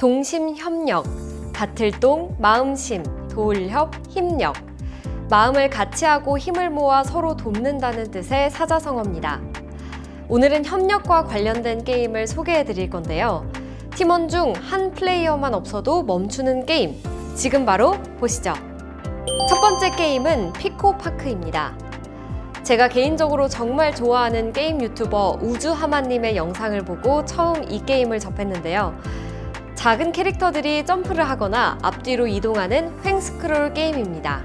동심협력, 같을 동, 마음심, 도울협, 힘력. 마음을 같이 하고 힘을 모아 서로 돕는다는 뜻의 사자성어입니다. 오늘은 협력과 관련된 게임을 소개해 드릴 건데요. 팀원 중 한 플레이어만 없어도 멈추는 게임. 지금 바로 보시죠. 첫 번째 게임은 피코파크입니다. 제가 개인적으로 정말 좋아하는 게임 유튜버 우주하마님의 영상을 보고 처음 이 게임을 접했는데요. 작은 캐릭터들이 점프를 하거나 앞뒤로 이동하는 횡스크롤 게임입니다.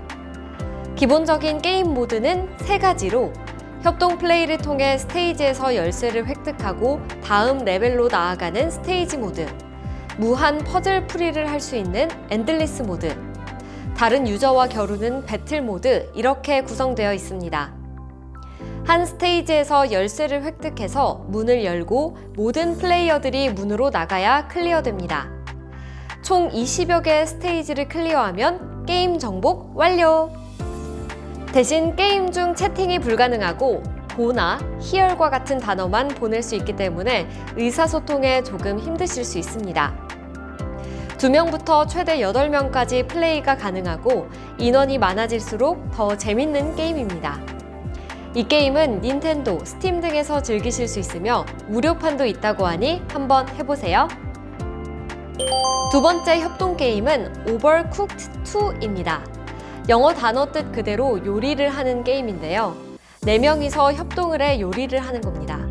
기본적인 게임 모드는 세 가지로 협동 플레이를 통해 스테이지에서 열쇠를 획득하고 다음 레벨로 나아가는 스테이지 모드, 무한 퍼즐 풀이를 할 수 있는 엔들리스 모드, 다른 유저와 겨루는 배틀 모드 이렇게 구성되어 있습니다. 한 스테이지에서 열쇠를 획득해서 문을 열고 모든 플레이어들이 문으로 나가야 클리어됩니다. 총 20여 개의 스테이지를 클리어하면 게임 정복 완료! 대신 게임 중 채팅이 불가능하고 보나 희열과 같은 단어만 보낼 수 있기 때문에 의사소통에 조금 힘드실 수 있습니다. 2명부터 최대 8명까지 플레이가 가능하고 인원이 많아질수록 더 재밌는 게임입니다. 이 게임은 닌텐도, 스팀 등에서 즐기실 수 있으며 무료판도 있다고 하니 한번 해보세요. 두 번째 협동 게임은 Overcooked 2입니다. 영어 단어 뜻 그대로 요리를 하는 게임인데요. 4명이서 협동을 해 요리를 하는 겁니다.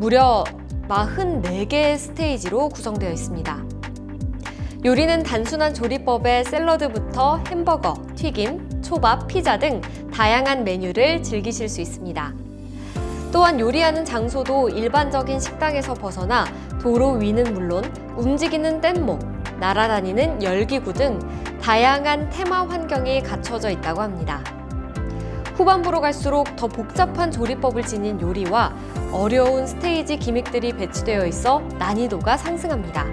무려 44개의 스테이지로 구성되어 있습니다. 요리는 단순한 조리법에 샐러드부터 햄버거, 튀김, 초밥, 피자 등 다양한 메뉴를 즐기실 수 있습니다. 또한 요리하는 장소도 일반적인 식당에서 벗어나 도로 위는 물론 움직이는 뗏목, 날아다니는 열기구 등 다양한 테마 환경이 갖춰져 있다고 합니다. 후반부로 갈수록 더 복잡한 조리법을 지닌 요리와 어려운 스테이지 기믹들이 배치되어 있어 난이도가 상승합니다.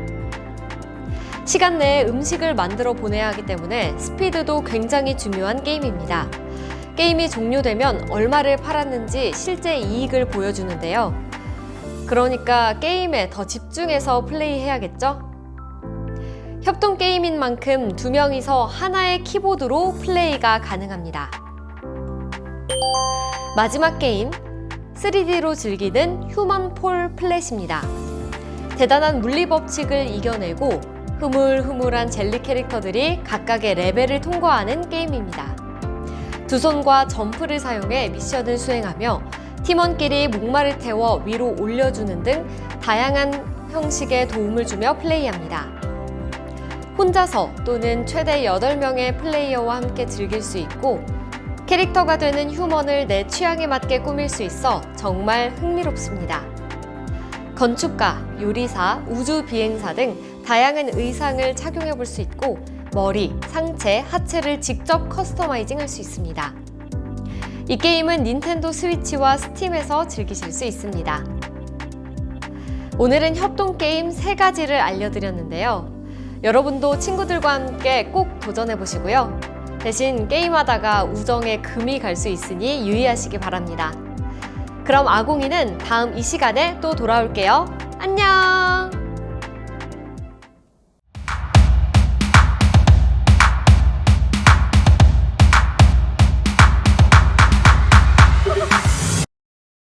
시간 내에 음식을 만들어 보내야 하기 때문에 스피드도 굉장히 중요한 게임입니다. 게임이 종료되면 얼마를 팔았는지 실제 이익을 보여주는데요. 그러니까 게임에 더 집중해서 플레이해야겠죠? 협동 게임인 만큼 두 명이서 하나의 키보드로 플레이가 가능합니다. 마지막 게임, 3D로 즐기는 휴먼 폴 플랫입니다. 대단한 물리 법칙을 이겨내고 흐물흐물한 젤리 캐릭터들이 각각의 레벨을 통과하는 게임입니다. 두 손과 점프를 사용해 미션을 수행하며 팀원끼리 목마를 태워 위로 올려주는 등 다양한 형식의 도움을 주며 플레이합니다. 혼자서 또는 최대 8명의 플레이어와 함께 즐길 수 있고 캐릭터가 되는 휴먼을 내 취향에 맞게 꾸밀 수 있어 정말 흥미롭습니다. 건축가, 요리사, 우주 비행사 등 다양한 의상을 착용해 볼 수 있고 머리, 상체, 하체를 직접 커스터마이징 할 수 있습니다. 이 게임은 닌텐도 스위치와 스팀에서 즐기실 수 있습니다. 오늘은 협동 게임 세 가지를 알려드렸는데요. 여러분도 친구들과 함께 꼭 도전해 보시고요. 대신 게임하다가 우정에 금이 갈 수 있으니 유의하시기 바랍니다. 그럼 아공이는 다음 이 시간에 또 돌아올게요. 안녕!